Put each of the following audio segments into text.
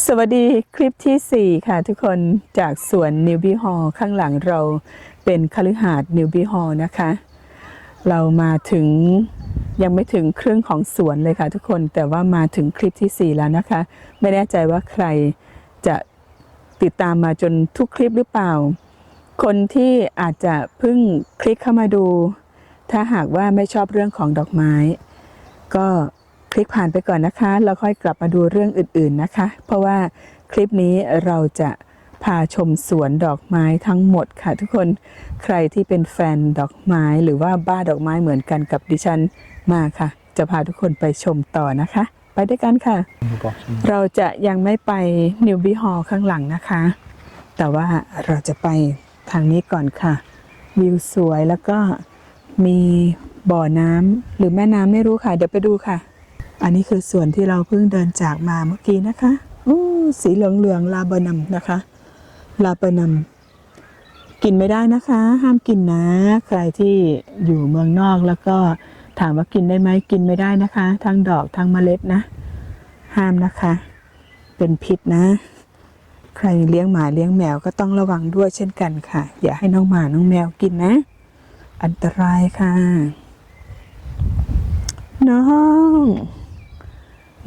สวัสดีคลิปที่ 4 ค่ะทุกคนจากสวนนิวบีฮอลข้างหลังเราเป็นคฤหาสน์นิวบีฮอลนะคะ เรามาถึงยังไม่ถึงครึ่งของสวนเลยค่ะทุกคนแต่ว่ามาถึงคลิปที่ 4 แล้วนะคะ ไม่แน่ใจว่าใครจะติดตามมาจนทุกคลิปหรือเปล่า คนที่อาจจะเพิ่งคลิกเข้ามาดู ถ้าหากว่าไม่ชอบเรื่องของดอกไม้ ก็ คลิกผ่านไปก่อนนะคะ แล้วค่อยกลับมาดูเรื่องอื่นๆนะคะ เพราะว่าคลิปนี้เราจะพาชมสวนดอกไม้ทั้งหมดค่ะ ทุกคนใครที่เป็นแฟนดอกไม้หรือว่าบ้าดอกไม้เหมือนกันกับดิฉันมาค่ะ จะพาทุกคนไปชมต่อนะคะ ไปด้วยกันค่ะ เราจะยังไม่ไปนิวบีฮอลข้างหลังนะคะ แต่ว่าเราจะไปทางนี้ก่อนค่ะ วิวสวยแล้วก็มีบ่อน้ำหรือแม่น้ำไม่รู้ค่ะ เดี๋ยวไปดูค่ะ อันนี้คือส่วนที่เราเพิ่งเดินจากมาเมื่อกี้นะคะอู้สีเหลืองๆลาเบนัมนะคะ ลาเบนัมกินไม่ได้นะคะ ห้ามกินนะ ใครที่อยู่เมืองนอกแล้วก็ถามว่ากินได้ไหมกินไม่ได้นะคะ ทั้งดอกทั้งเมล็ดนะ ห้ามนะคะ เป็นพิษนะ ใครเลี้ยงหมาเลี้ยงแมวก็ต้องระวังด้วยเช่นกันค่ะ อย่าให้น้องหมาน้องแมวกินนะ อันตรายค่ะ น้อง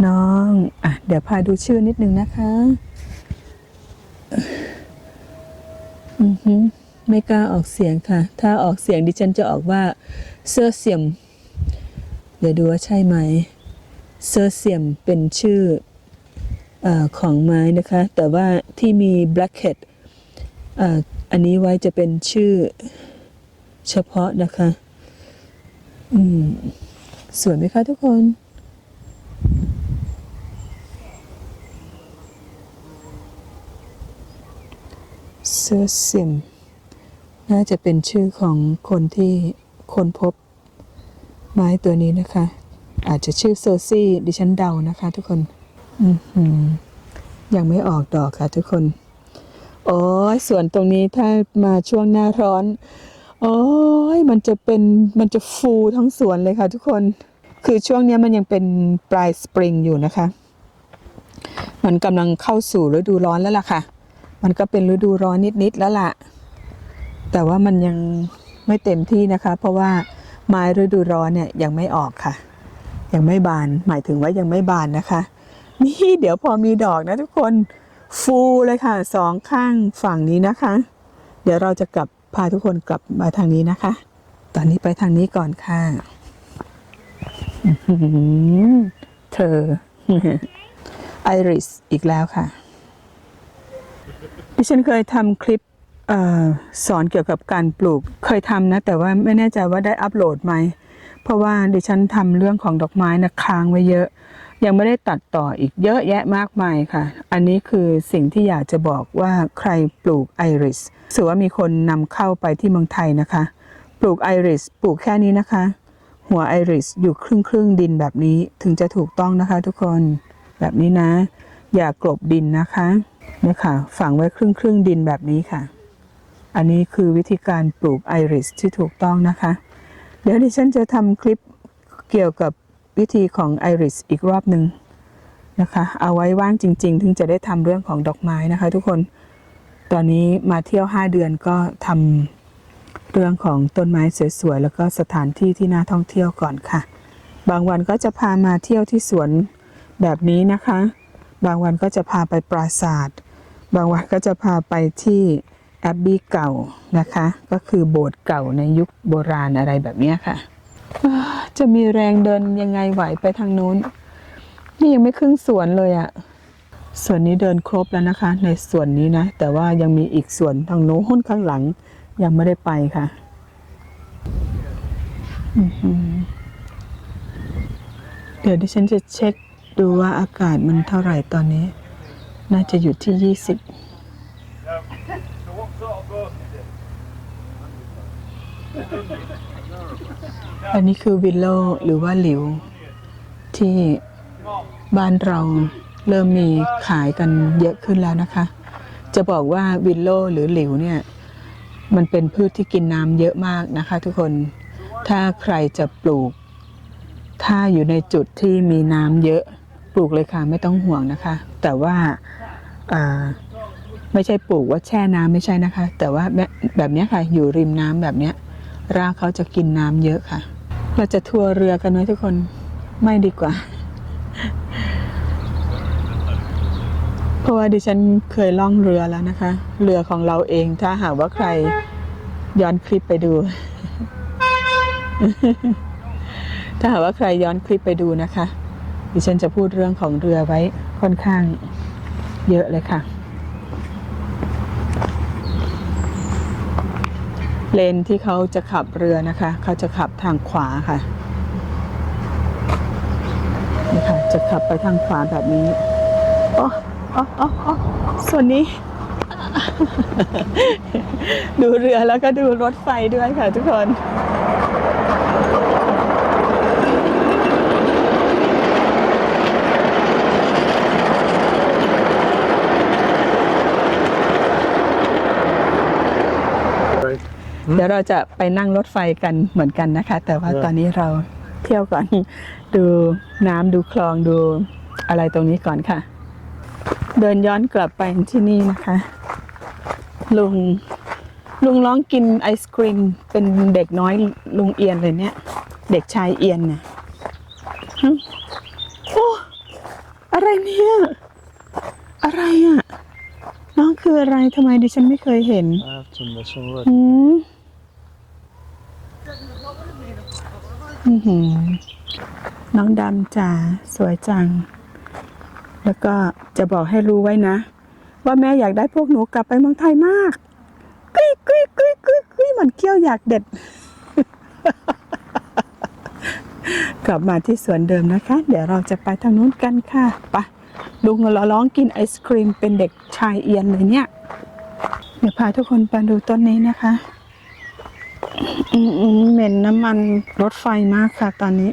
น้องอะเดี๋ยวพาดูชื่อนิดนึงนะคะ อือหือไม่กล้าออกเสียงค่ะ ถ้าออกเสียงดิฉันจะออกว่าเสื้อเสียม เดี๋ยวดูว่าใช่ไหม เสื้อเสียมเป็นชื่ออของไม้นะคะ แต่ว่าที่มี blackhead เอ่ออันนี้ไว้จะเป็นชื่อเฉพาะนะคะ อืม สวยไหมคะทุกคน เซอร์ซิมน่าจะเป็นชื่อของคนที่ค้นพบไม้ตัวนี้นะคะ อาจจะชื่อเซอร์ซี่ดิฉันเดานะคะ ทุกคนยังไม่ออกดอกค่ะ ทุกคน โอ้ยส่วนตรงนี้ถ้ามาช่วงหน้าร้อน โอ้ยมันจะเป็นมันจะฟูทั้งสวนเลยค่ะ ทุกคน คือช่วงนี้มันยังเป็นปลายสปริงอยู่นะคะ มันกำลังเข้าสู่ฤดูร้อนแล้วล่ะค่ะ มันก็เป็นฤดูร้อนนิดๆแล้วล่ะ แต่ว่ามันยังไม่เต็มที่นะคะ เพราะว่าไม้ฤดูร้อนเนี่ยยังไม่ออกค่ะ ยังไม่บาน หมายถึงว่ายังไม่บานนะคะ นี่เดี๋ยวพอมีดอกนะทุกคนฟูเลยค่ะสองข้างฝั่งนี้นะคะ เดี๋ยวเราจะกลับพาทุกคนกลับมาทางนี้นะคะ ตอนนี้ไปทางนี้ก่อนค่ะเธอไอริสอีกแล้วค่ะ ดิฉันเคยทำคลิปอสอนเกี่ยวกับการปลูก เคยทำนะ แต่ว่าไม่แน่ใจว่าได้อัปโหลดไหม เพราะว่าดิฉันทำเรื่องของดอกไม้นะค้างไว้เยอะ ยังไม่ได้ตัดต่ออีกเยอะแยะมากมายค่ะ อันนี้คือสิ่งที่อยากจะบอกว่าใครปลูกไอริสสือว่ามีคนนำเข้าไปที่เมืองไทยนะคะ ปลูกไอริสปลูกแค่นี้นะคะ หัวไอริสอยู่ครึ่งครึ่งดินแบบนี้ถึงจะถูกต้องนะคะ ทุกคนแบบนี้นะ อย่ากลบดินนะคะ เนี่ยค่ะ ฝังไว้ครึ่งครึ่งดินแบบนี้ค่ะ อันนี้คือวิธีการปลูกไอริสที่ถูกต้องนะคะ เดี๋ยวดิฉันจะทำคลิปเกี่ยวกับวิธีของไอริสอีกรอบหนึ่งนะคะ เอาไว้ว่างจริง ๆ ถึงจะได้ทำเรื่องของดอกไม้นะคะ ทุกคน ตอนนี้มาเที่ยว 5 เดือนก็ทำเรื่องของต้นไม้สวยๆแล้วก็สถานที่ที่น่าท่องเที่ยวก่อนค่ะ บางวันก็จะพามาเที่ยวที่สวนแบบนี้นะคะ บางวันก็จะพาไปปราสาท บางวันก็จะพาไปที่แอบบี้เก่านะคะ ก็คือโบสถ์เก่าในยุคโบราณอะไรแบบนี้ค่ะ จะมีแรงเดินยังไงไหวไปทางนู้น นี่ยังไม่ครึ่งสวนเลยอะส่วนนี้เดินครบแล้วนะคะ ในส่วนนี้นะ แต่ว่ายังมีอีกส่วนทางโน้นข้างหลังยังไม่ได้ไปค่ะเดี๋ยวดิฉันจะเช็ค ดูว่าอากาศมันเท่าไหร่ตอนนี้ น่าจะอยู่ที่ยี่สิบอันนี้คือวิลโลหรือว่าหลิว ที่บ้านเราเริ่มมีขายกันเยอะขึ้นแล้วนะคะ จะบอกว่าวิลโลหรือหลิวเนี่ย มันเป็นพืชที่กินน้ำเยอะมากนะคะทุกคน ถ้าใครจะปลูก ถ้าอยู่ในจุดที่มีน้ำเยอะ ปลูกเลยค่ะ ไม่ต้องห่วงนะคะ แต่ว่าไม่ใช่ปลูกว่าแช่น้ำไม่ใช่นะคะ แต่ว่าแบบนี้ค่ะ อยู่ริมน้ำแบบเนี้ยรากเขาจะกินน้ำเยอะค่ะ เราจะทัวร์เรือกันไหมทุกคนไม่ดีกว่า เพราะว่าดิฉันเคยล่องเรือแล้วนะคะ เรือของเราเองถ้าหากว่าใครย้อนคลิปไปดู ถ้าหากว่าใครย้อนคลิปไปดูนะคะ ดิฉันจะพูดเรื่องของเรือไว้ค่อนข้างเยอะเลยค่ะ เลนที่เขาจะขับเรือนะคะ เขาจะขับทางขวาค่ะนี่ค่ะ จะขับไปทางขวาแบบนี้อ้โอ้โอ้โอ้ส่วนนี้ ดูเรือแล้วก็ดูรถไฟด้วยค่ะทุกคน เดี๋ยวเราจะไปนั่งรถไฟกันเหมือนกันนะคะ แต่ว่าเออตอนนี้เราเที่ยวก่อนดูน้ำดูคลองดูอะไรตรงนี้ก่อนค่ะ เดินย้อนกลับไปที่นี่นะคะ ลุงลุงร้องกินไอศครีมเป็นเด็กน้อยลุงเอียนเลยเนี่ย เด็กชายเอียนเนี่ยหึโอ้อะไรเนี่ยอะไรอะน้องคืออะไรทำไมดิฉันไม่เคยเห็น I have to mention what อืมอื้อหือ น้องดำจ๋าสวยจัง แล้วก็จะบอกให้รู้ไว้นะ ว่าแม่อยากได้พวกหนูกลับไปเมืองไทยมากกุ้ยกุ้ยกุ้ยกุ้ยกุ้ยเหมันเกี้ยวอยากเด็ด กลับมาที่สวนเดิมนะคะ เดี๋ยวเราจะไปทางนู้นกันค่ะไปลุงเราร้องกินไอศครีมเป็นเด็กชายเอียนเลยเนี่ย เดี๋ยวพาทุกคนไปดูต้นนี้นะคะ เหม็นน้ำมันรถไฟมากค่ะ ตอนนี้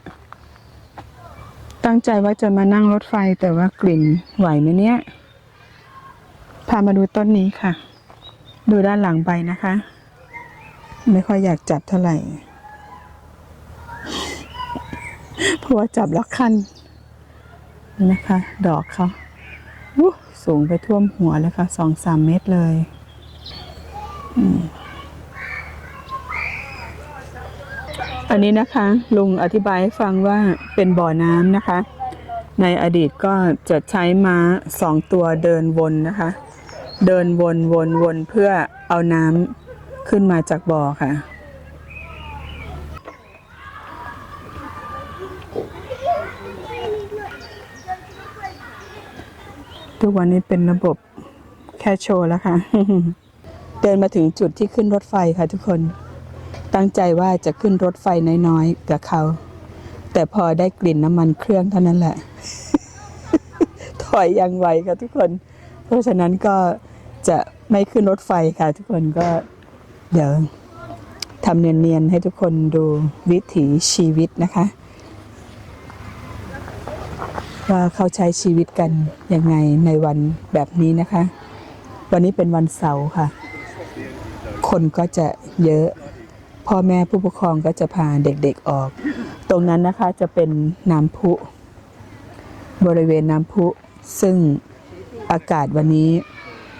ตั้งใจว่าจะมานั่งรถไฟแต่ว่ากลิ่นไหวไหมเนี่ย พามาดูต้นนี้ค่ะ ดูด้านหลังใบนะคะ ไม่ค่อยอยากจับเท่าไหร่ เพราะว่าจับแล้วคันนี่นะคะ ดอกเขาสูงไปท่วมหัวเลยค่ะสองสามเมตรเลย อืม อันนี้นะคะลุงอธิบายให้ฟังว่าเป็นบ่อน้ำนะคะ ในอดีตก็จะใช้ม้าสองตัวเดินวนนะคะ เดินวนวนวนเพื่อเอาน้ำขึ้นมาจากบ่อค่ะ ทุกวันนี้เป็นระบบแค่โชว์แล้วค่ะ เดินมาถึงจุดที่ขึ้นรถไฟค่ะทุกคน ตั้งใจว่าจะขึ้นรถไฟน้อยๆกับเขา แต่พอได้กลิ่นน้ำมันเครื่องเท่านั้นแหละ ถอยอยังไวค่ะทุกคน เพราะฉะนั้นก็จะไม่ขึ้นรถไฟค่ะ ทุกคนก็เดี๋ยวทำเนียนๆให้ทุกคนดูวิถีชีวิตนะคะ ว่าเขาใช้ชีวิตกันยังไงในวันแบบนี้นะคะ วันนี้เป็นวันเสาร์ค่ะ คนก็จะเยอะ พ่อแม่ผู้ปกครองก็จะพาเด็กๆออก ตรงนั้นนะคะจะเป็นน้ำพุ บริเวณน้ำพุ ซึ่งอากาศวันนี้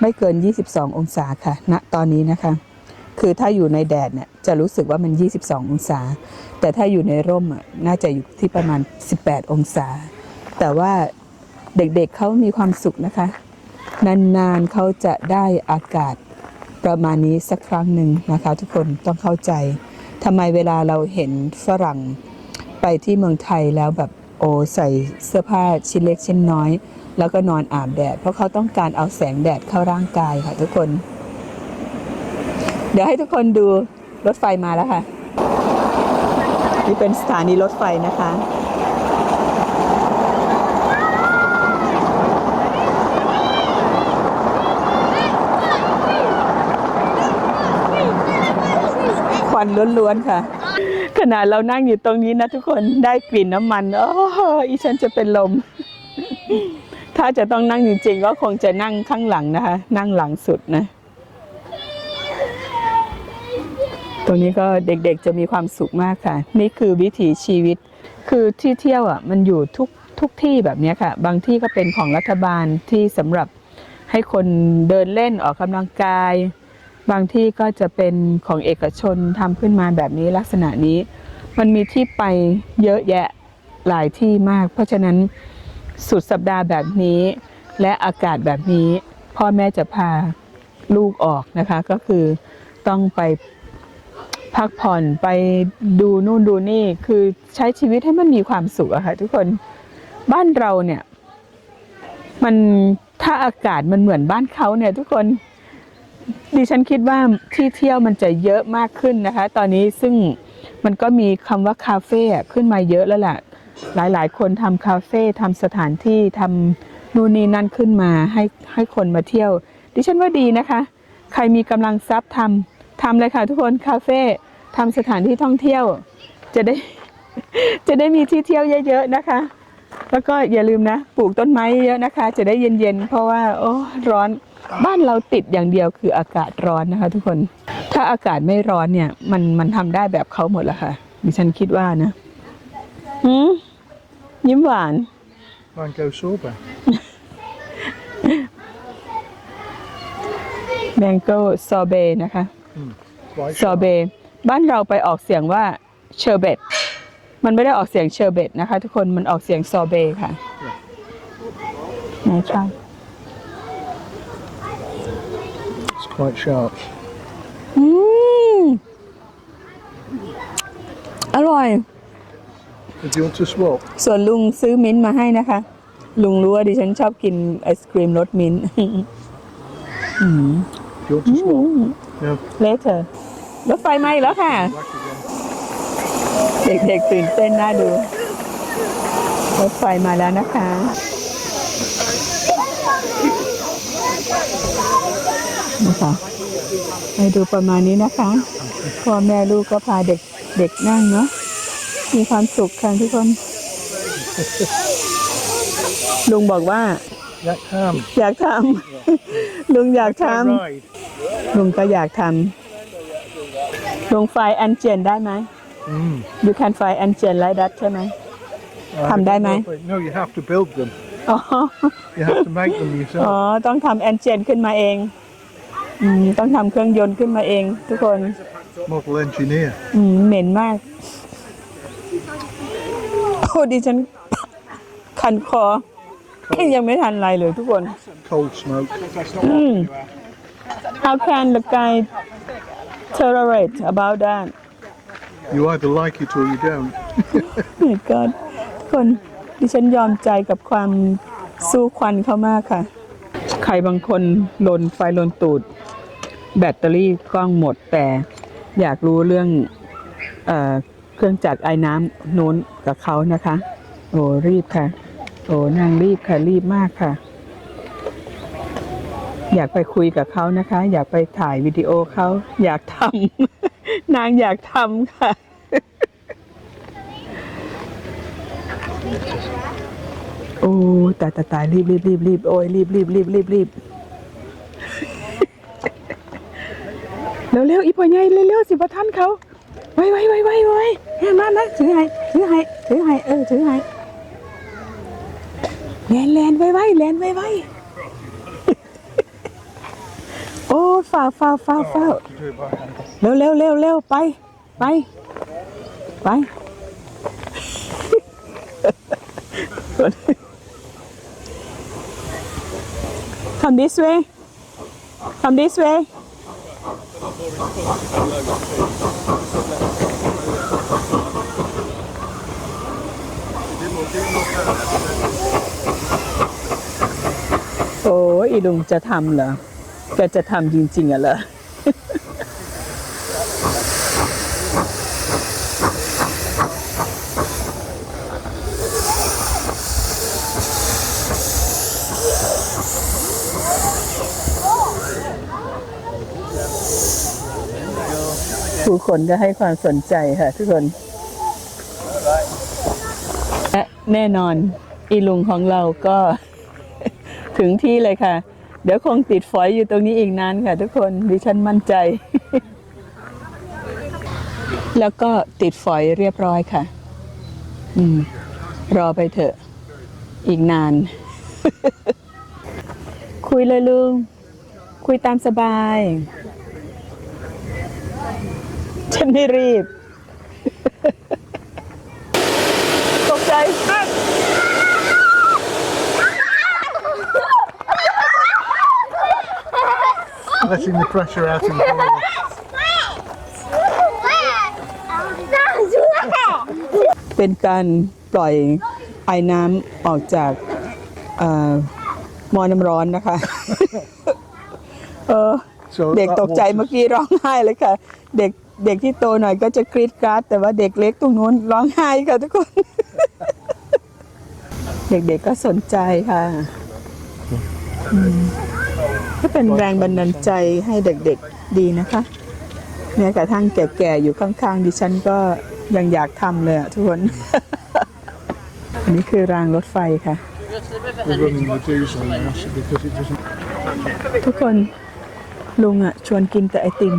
ไม่เกิน 22 องศาค่ะณตอนนี้นะคะ คือถ้าอยู่ในแดดเนี่ยจะรู้สึกว่ามัน 22 องศา แต่ถ้าอยู่ในร่มอะน่าจะอยู่ที่ประมาณ 18 องศา แต่ว่าเด็กๆเเขามีความสุขนะคะ นานๆเขาจะได้อากาศ ประมาณนี้สักครั้งหนึ่งนะคะ ทุกคนต้องเข้าใจทำไมเวลาเราเห็นฝรั่งไปที่เมืองไทยแล้วแบบโอใส่เสื้อผ้าชิ้นเล็กชิ้นน้อย แล้วก็นอนอาบแดด เพราะเขาต้องการเอาแสงแดดเข้าร่างกายค่ะทุกคน เดี๋ยวให้ทุกคนดูรถไฟมาแล้วค่ะ นี่เป็นสถานีรถไฟนะคะ ควันล้วนๆค่ะ ขนาดเรานั่งอยู่ตรงนี้นะทุกคนได้กลิ่นน้ำมันโอ้โหอีฉันจะเป็นลม ถ้าจะต้องนั่งจริงๆก็คงจะนั่งข้างหลังนะคะ นั่งหลังสุดนะ ตรงนี้ก็เด็กๆจะมีความสุขมากค่ะ นี่คือวิถีชีวิต คือที่เที่ยวอะมันอยู่ทุกทุกที่แบบเนี้ยค่ะ บางที่ก็เป็นของรัฐบาลที่สำหรับให้คนเดินเล่นออกกำลังกาย บางที่ก็จะเป็นของเอกชนทำขึ้นมาแบบนี้ลักษณะนี้ มันมีที่ไปเยอะแยะหลายที่มาก เพราะฉะนั้นสุดสัปดาห์แบบนี้ และอากาศแบบนี้ พ่อแม่จะพาลูกออกนะคะ ก็คือต้องไปพักผ่อนไปดูนู่นดูนี่คือใช้ชีวิตให้มันมีความสุขอะค่ะทุกคนบ้านเราเนี่ย มันถ้าอากาศมันเหมือนบ้านเขาเนี่ย ทุกคน ดิฉันคิดว่าที่เที่ยวมันจะเยอะมากขึ้นนะคะ ตอนนี้ซึ่งมันก็มีคำว่าคาเฟ่ขึ้นมาเยอะแล้วล่ะ หลายๆ คนทำคาเฟ่ทำสถานที่ทำนู่นนี่นั่นขึ้นมาให้ให้คนมาเที่ยว ดิฉันว่าดีนะคะ ใครมีกำลังทรัพย์ทำทำเลยค่ะทุกคนคาเฟ่ทำสถานที่ท่องเที่ยว จะได้ จะได้มีที่เที่ยวเยอะๆนะคะ แล้วก็อย่าลืมนะ ปลูกต้นไม้เยอะนะคะ จะได้เย็นๆเพราะว่า โอ้ร้อน บ้านเราติดอย่างเดียวคืออากาศร้อนนะคะ ทุกคน ถ้าอากาศไม่ร้อนเนี่ย มันมันทำได้แบบเขาหมดแล้วค่ะดิฉันคิดว่านะหืมยิ้มหวาน Mango sorbet. แมงโก้ซอเบนะคะ Quite ซอเบบ้านเราไปออกเสียงว่าเชอร์เบตมันไม่ได้ออกเสียงเชอร์เบตนะคะ ทุกคนมันออกเสียงซอเบค่ะไหนครับ quite sharp. อืมอร่อย Do you want to swap? ส่วนลุงซื้อมิ้นท์มาให้นะคะ ลุงรู้ว่าดิฉันชอบกินไอศครีมรสมิ้นท์ Do you want to swap? Yeah. เลเ e อร์รถไฟไหมาอีกแล้วค่ะ Back again. เด็กๆตื่นเต้นน่าดู รถไฟมาแล้วนะคะ นะ คะให้ดูประมาณนี้นะคะพ่อแม่ลูกก็พาเด็กเด็กนั่งเนาะมีความสุขค่ะทุกคน ลุงบอกว่า Yak ham. อยากทำลุงอยากท Right. ำลุงก็อยากทำลุงไฟแอนเจนได้ไหม Mm. you can find engine like that ใช่ไหม I Come don't down, know mate. if I- No, you have to build them. อ๋อ You have to make them อ๋อ yourself. ต้องทำแอนเจนขึ้นมาเอง อืมต้องทำเครื่องยนต์ขึ้นมาเอง ทุกคน Model engineer. อืมเหม็นมาก โอ้ดิฉัน คันคอ ยังไม่ทันไรเลยทุกคน Cold smoke. อืม how can the guy tolerate about that You either like it or you don't. my god ทุกคนดิฉันยอมใจกับความสู้ควันเขามากค่ะ ใครบางคนลนไฟลนตูด แบตเตอรี่กล้องหมดแต่อยากรู้เรื่องเอเครื่องจักรไอ้น้ำนู้นกับเขานะคะ โอ้รีบค่ะ โอ้นางรีบค่ะรีบมากค่ะ อยากไปคุยกับเขานะคะ อยากไปถ่ายวิดีโอเขาอยากทำนางอยากทำค่ะโอ้ตายตายตายรีบรีบรีบรีบโอ้ยรีบรีบรีบรีบรีบ เร็วเร็วอีพ่อใหญ่เร็วเร็วสิพท่านเขาไว้ไว้ไว้ไว้ไว้เฮ้ยมามาถือให้ถือให้ถือให้เออถือให้แลนแลนไว้ไว้แลนไว้ไว้โอ้ฟ้าวฟ้าวฟ้าวฟ้าวเร็วเร็วเร็วเร็วไปไปไป Come this way. Come this way. โอ้ยอีลุงจะทำเหรอแกจะทำจริง ๆอะเหรอ ผู้คนก็ให้ความสนใจค่ะ ทุกคนและแน่นอนอีลุงของเราก็ ถึงที่เลยค่ะ เดี๋ยวคงติดฝอยอยู่ตรงนี้อีกนานค่ะ ทุกคนดิฉันมั่นใจ แล้วก็ติดฝอยเรียบร้อยค่ะ อืม รอไปเถอะ อีกนาน คุยเลยลุง คุยตามสบาย ฉันไม่รีบ ตกใจ Letting the pressure out in the boiler. เป็นการปล่อยไอ้น้ำออกจากเอ่อหมอน้ำร้อนนะคะ เออ So เด็ก that ตกใจ water's- เมื่อกี้ร้องไห้เลยค่ะ เด็ก เด็กที่โตหน่อยก็จะกรีดกราดแต่ว่าเด็กเล็กตรงนู้นร้องไห้ค่ะทุกคน เด็กๆก็สนใจค่ะก็เป็นแรงบันดาลใจให้เด็กๆดีนะคะแม้กระทั่งแก่ๆอยู่ข้างๆดิฉันก็ยังอยากทำเลยอะทุกคน อันนี้คือรางรถไฟค่ะ ทุกคนลุงอะชวนกินแต่ไอติม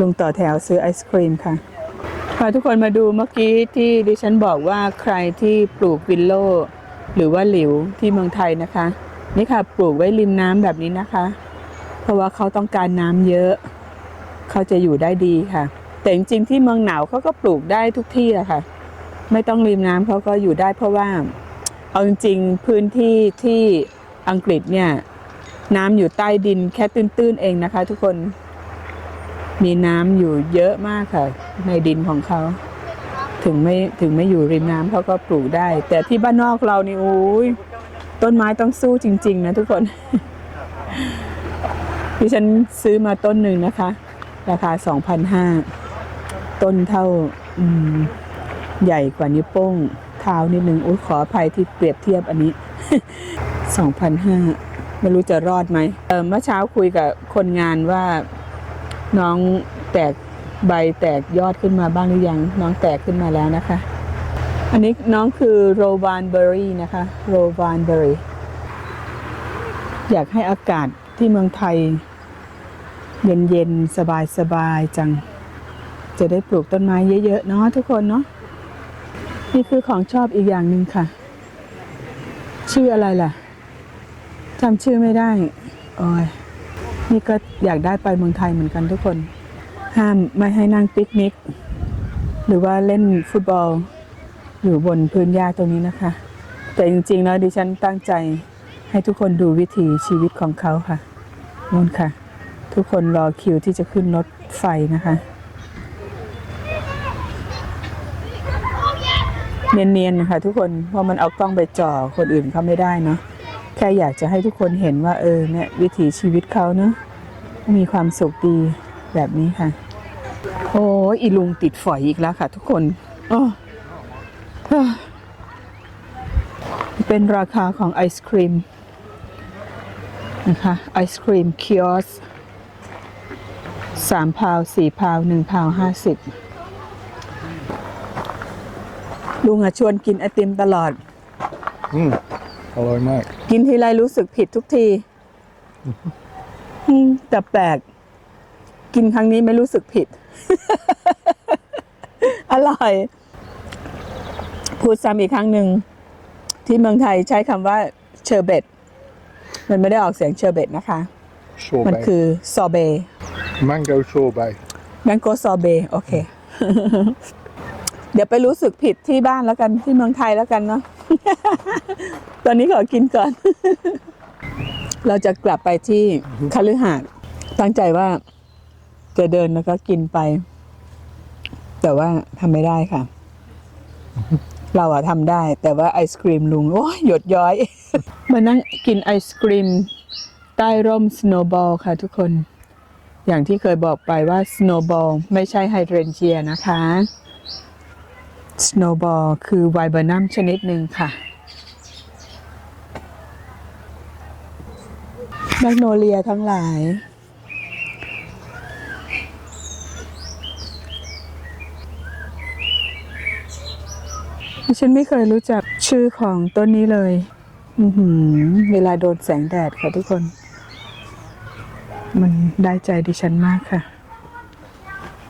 ลุงต่อแถวซื้อไอศครีมค่ะพาทุกคนมาดูเมื่อกี้ที่ดิฉันบอกว่าใครที่ปลูกวิลโลหรือว่าหลิวที่เมืองไทยนะคะ นี่ค่ะปลูกไว้ริมน้ำแบบนี้นะคะ เพราะว่าเขาต้องการน้ำเยอะ เขาจะอยู่ได้ดีค่ะ แต่จริงๆที่เมืองหนาวเขาก็ปลูกได้ทุกที่อะค่ะ ไม่ต้องริมน้ำเขาก็อยู่ได้เพราะว่า เอาจริงๆพื้นที่ที่อังกฤษเนี่ยน้ำอยู่ใต้ดินแค่ตื้นๆเองนะคะ ทุกคน มีน้ำอยู่เยอะมากค่ะ ในดินของเขา ถึงไม่ถึงไม่อยู่ริมน้ำเขาก็ปลูกได้ แต่ที่บ้านนอกเรานี่โอ้ยต้นไม้ต้องสู้จริง ๆ นะทุกคนดิฉันซื้อมาต้นหนึ่งนะคะ ราคา2,500ต้นเท่าใหญ่กว่านิ้วโป้งเท้านิดนึงอุ้ยขออภัยที่เปรียบเทียบอันนี้2,500ไม่รู้จะรอดไหมเมื่อเช้าคุยกับคนงานว่า น้องแตกใบแตกยอดขึ้นมาบ้างหรือยัง น้องแตกขึ้นมาแล้วนะคะ อันนี้น้องคือโรวานเบอรี่นะคะโรวานเบอรี่อยากให้อากาศที่เมืองไทย เย็นๆ สบายๆ จัง จะได้ปลูกต้นไม้เยอะๆ เนาะทุกคนเนาะนี่คือของชอบอีกอย่างหนึ่งค่ะ ชื่ออะไรล่ะจำชื่อไม่ได้ โอ้ย นี่ก็อยากได้ไปเมืองไทยเหมือนกันทุกคน ห้ามไม่ให้นั่งปิกนิก หรือว่าเล่นฟุตบอล อยู่บนพื้นหญ้าตรงนี้นะคะ แต่จริงๆแล้วดิฉันตั้งใจให้ทุกคนดูวิถีชีวิตของเขาค่ะนู่นค่ะ ทุกคนรอคิวที่จะขึ้นรถไฟนะคะ เนียนๆนะคะทุกคนเพราะมันเอากล้องไปจ่อคนอื่นเขาไม่ได้เนาะ แค่อยากจะให้ทุกคนเห็นว่าเออเนี่ยวิถีชีวิตเขาเนาะมีความสุขดีแบบนี้ค่ะ โอ้ยอีลุงติดฝอยอีกแล้วค่ะ ทุกคนโอ้เฮ้อเป็นราคาของไอศครีมนะคะไอศครีมคิออสสามพาวสี่พาวหนึ่งพาวห้าสิบลุงอะชวนกินไอติมตลอด Mm. Hello, mate. กิ นทีไรรู้สึกผิดทุกทีอืมแต่แปลก กินครั้งนี้ไม่รู้สึกผิด อร่อย พูดซ้ำอีกครั้งหนึ่ง ที่เมืองไทยใช้คำว่าเชอร์เบต มันไม่ได้ออกเสียงเชอร์เบตนะคะ มัน Sorbet. คือซอเบ Mango sorbet. แมงโกซอเบโอเค เดี๋ยวไปรู้สึกผิดที่บ้านแล้วกันที่เมืองไทยแล้วกันเนาะ ตอนนี้ขอกินก่อน เราจะกลับไปที่คฤหาสน์ตั้งใจว่าจะเดินแล้วก็กินไป แต่ว่าทำไม่ได้ค่ะ เราอะทำได้ แต่ว่าไอศครีมลุง โอ้ยหยดย้อย มานั่งกินไอศครีม ใต้ร่มสโนว์บอลค่ะทุกคน อย่างที่เคยบอกไปว่า snowball ไม่ใช่ไฮเดรนเจียนะคะ snowball คือไวเบอร์นัมชนิดหนึ่งค่ะแมกโนเลียทั้งหลาย ฉันไม่เคยรู้จักชื่อของต้นนี้เลย อืเวลาโดนแสงแดดค่ะทุกคน มันได้ใจดิฉันมากค่ะ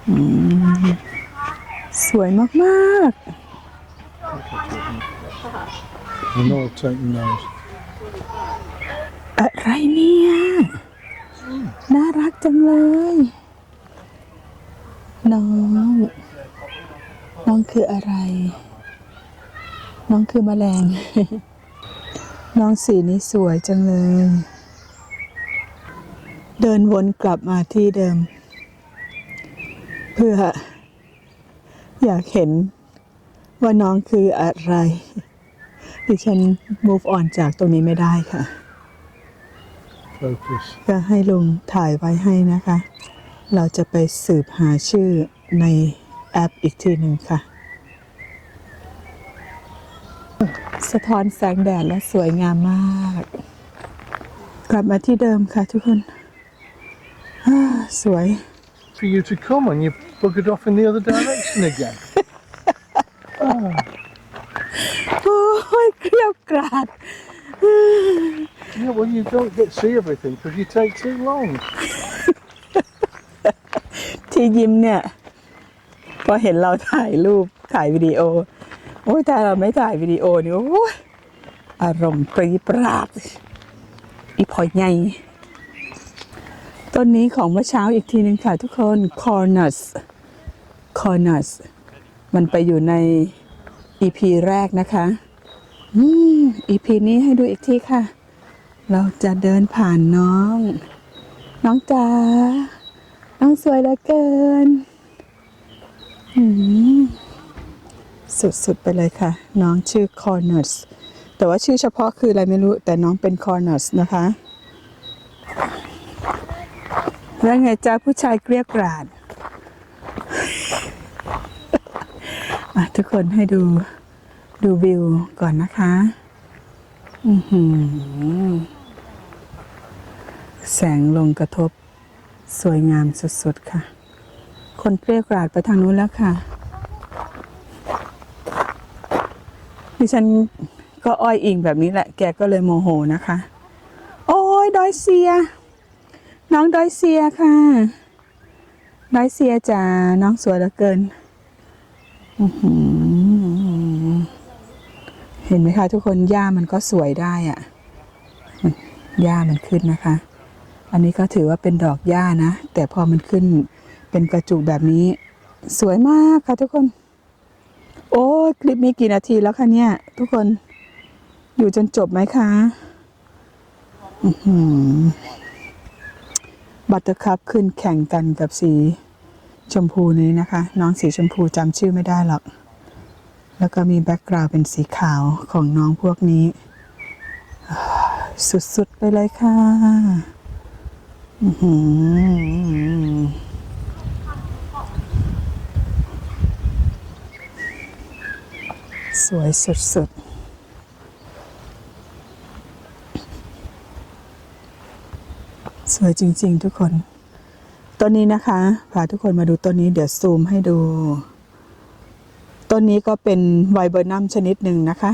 อืม สวยมากๆ I'm not taking those. อะไรเนี่ย น่ารักจังเลย น้อง น้องคืออะไร น้องคือแมลง น้องสีนี้สวยจังเลย เดินวนกลับมาที่เดิม เพื่อ อยากเห็นว่าน้องคืออะไร ดิฉัน move on จากตรงนี้ไม่ได้ค่ะ Focus. ก็ให้ลุงถ่ายไว้ให้นะคะ เราจะไปสืบหาชื่อในแอปอีกทีหนึ่งค่ะ สะท้อนแสงแดดและสวยงามมาก กลับมาที่เดิมค่ะทุกคนอ่าสวย For you to come and you buggered off in the other direction again. โอ้ยเกลียวกราด Yeah, well, you don't get to see everything because you take too long. ที่ยิ้มเนี่ย พอเห็นเราถ่ายรูปถ่ายวิดีโอ โอ้ยแต่เราไม่ถ่ายวิดีโอนี่โอ้ยอารมณ์ปรีปราดอีพอยไงต้นนี้ของเมื่อเช้าอีกทีหนึ่งค่ะทุกคน cornus cornus มันไปอยู่ใน EP แรกนะคะ อืม EP นี้ให้ดูอีกทีค่ะ เราจะเดินผ่านน้อง น้องจ๋า น้องสวยเหลือเกิน อืม สุดๆ ไปเลยค่ะ น้องชื่อคอร์นัสแต่ว่าชื่อเฉพาะคืออะไรไม่รู้ แต่น้องเป็นคอร์นัสนะคะแล้วไงจ้าผู้ชายเกลียกกรา่ะทุกคนให้ดูดูวิวก่อนนะคะ อืแสงลงกระทบ สวยงามสุดๆค่ะ คนเกลียกราดไปทางนู้นแล้วค่ะ ดิฉันก็อ้อยอิงแบบนี้แหละ แกก็เลยโมโหนะคะ โอ้ยดอยเซีย น้องดอยเซียค่ะ ดอยเซียจ้าน้องสวยเหลือเกิน เห็นไหมคะ ทุกคนหญ้ามันก็สวยได้อะหญ้ามันขึ้นนะคะ อันนี้ก็ถือว่าเป็นดอกหญ้านะ แต่พอมันขึ้นเป็นกระจุกแบบนี้ สวยมากค่ะทุกคน โอ้คลิปนี้กี่นาทีแล้วคะเนี่ย ทุกคนอยู่จนจบไหมคะบัตเตอร์คัพขึ้นแข่งกันกับสี ชมพูนี้นะคะ น้องสีชมพูจำชื่อไม่ได้หรอก แล้วก็มีแบ็กกราวด์เป็นสีขาวของน้องพวกนี้ สุด ๆ ไปเลยค่ะสวยสุด ๆสวยจริง ๆ ทุกคน ต้นนี้นะคะพาทุกคนมาดูต้นนี้เดี๋ยวซูมให้ดู ต้นนี้ก็เป็นไวเบอร์นัมชนิดหนึ่งนะคะ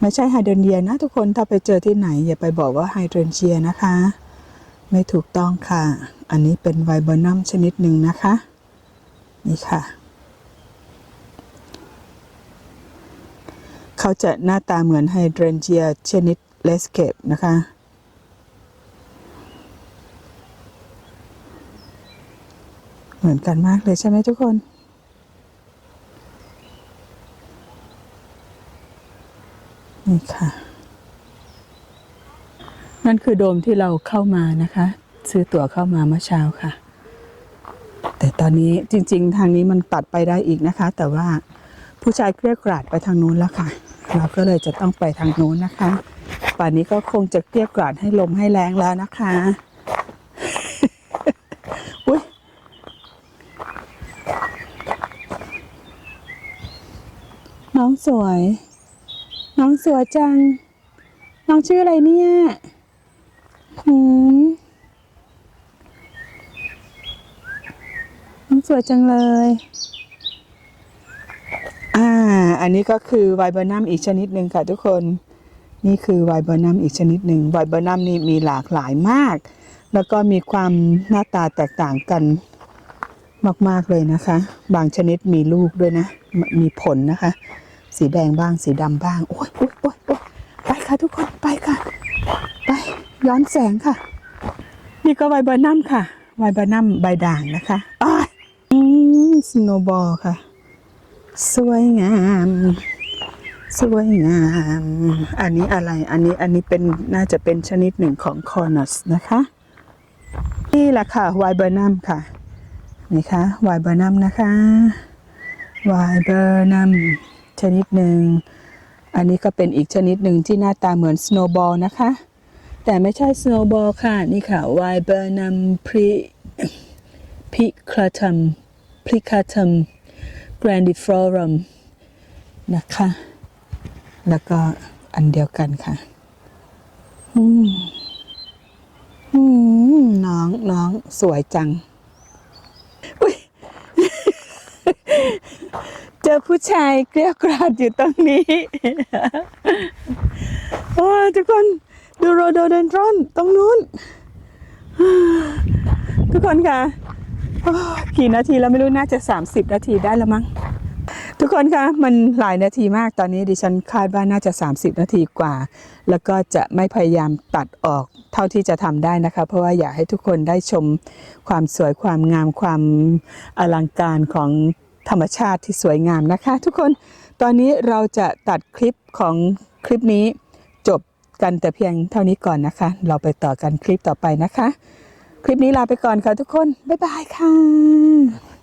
ไม่ใช่ไฮเดรนเยียนะทุกคนถ้าไปเจอที่ไหน อย่าไปบอกว่าไฮเดรนเยียนะคะ ไม่ถูกต้องค่ะ อันนี้เป็นไวเบอร์นัมชนิดหนึ่งนะคะ นี่ค่ะ เขาจะหน้าตาเหมือนไฮเดรนเจียชนิดเลสเคปนะคะ เหมือนกันมากเลยใช่ไหมทุกคน นี่ค่ะ นั่นคือโดมที่เราเข้ามานะคะ ซื้อตั๋วเข้ามาเมื่อเช้าค่ะ แต่ตอนนี้จริง ๆ ทางนี้มันตัดไปได้อีกนะคะ แต่ว่าผู้ชายเกลียกราดไปทางนู้นแล้วค่ะ เราก็เลยจะต้องไปทางนู้นนะคะ ป่านนี้ก็คงจะเกลียกกราดให้ลมให้แรงแล้วนะคะ อุ้ยน้อง สวย น้องสวยจัง น้องชื่ออะไรเนี่ยหืมน้องสวยจังเลย อ่า อันนี้ก็คือไวเบอร์นัมอีกชนิดหนึ่งค่ะทุกคน นี่คือไวเบอร์นัมอีกชนิดหนึ่งไวเบอร์นัมนี่มีหลากหลายมาก แล้วก็มีความหน้าตาแตกต่างกันมาก ๆ เลยนะคะ บางชนิดมีลูกด้วยนะ มีผลนะคะ สีแดงบ้างสีดำบ้าง โอ๊ยโอ๊ยโอ๊ยโอ๊ยค่ะทุกคนไปค่ะ ไปย้อนแสงค่ะ นี่ก็ไวเบอร์นัมค่ะไวเบอร์นัมใบด่างนะคะอ้ายอืมสโนบอลค่ะ สวยงาม สวยงาม อันนี้อะไรอันนี้อันนี้เป็นน่าจะเป็นชนิดหนึ่งของคอนัสนะคะนี่แหละค่ะไวเบอร์นัมค่ะนี่ค่ะไวเบอร์นัมนะคะไวเบอร์นัม ชนิดหนึ่ง อันนี้ก็เป็นอีกชนิดหนึ่งที่หน้าตาเหมือนสโนบอลนะคะ แต่ไม่ใช่สโนบอลค่ะ นี่ค่ะไวเบอร์นัมพริพิคลาทัมพริคาทัมแกรนดิฟลอรัมนะคะ แล้วก็อันเดียวกันค่ะ อืม อืม น้องน้องสวยจัง อุ้ย เจอ ผู้ชายเกลียวกราดอยู่ตรงนี้ โอ้ทุกคนดูโรโดเดนทรอนตรงนู้น ทุกคนค่ะกี่นาทีแล้วไม่รู้น่าจะ 30 นาทีได้แล้วมั้ง ทุกคนคะมันหลายนาทีมากตอนนี้ดิฉันคาดว่าน่าจะ 30 นาทีกว่า แล้วก็จะไม่พยายามตัดออกเท่าที่จะทำได้นะคะ เพราะว่าอยากให้ทุกคนได้ชมความสวยความงามความอลังการของ ธรรมชาติที่สวยงามนะคะ ทุกคนตอนนี้เราจะตัดคลิปของคลิปนี้จบกันแต่เพียงเท่านี้ก่อนนะคะ เราไปต่อกันคลิปต่อไปนะคะ คลิปนี้ลาไปก่อนค่ะทุกคน บ๊ายบายค่ะ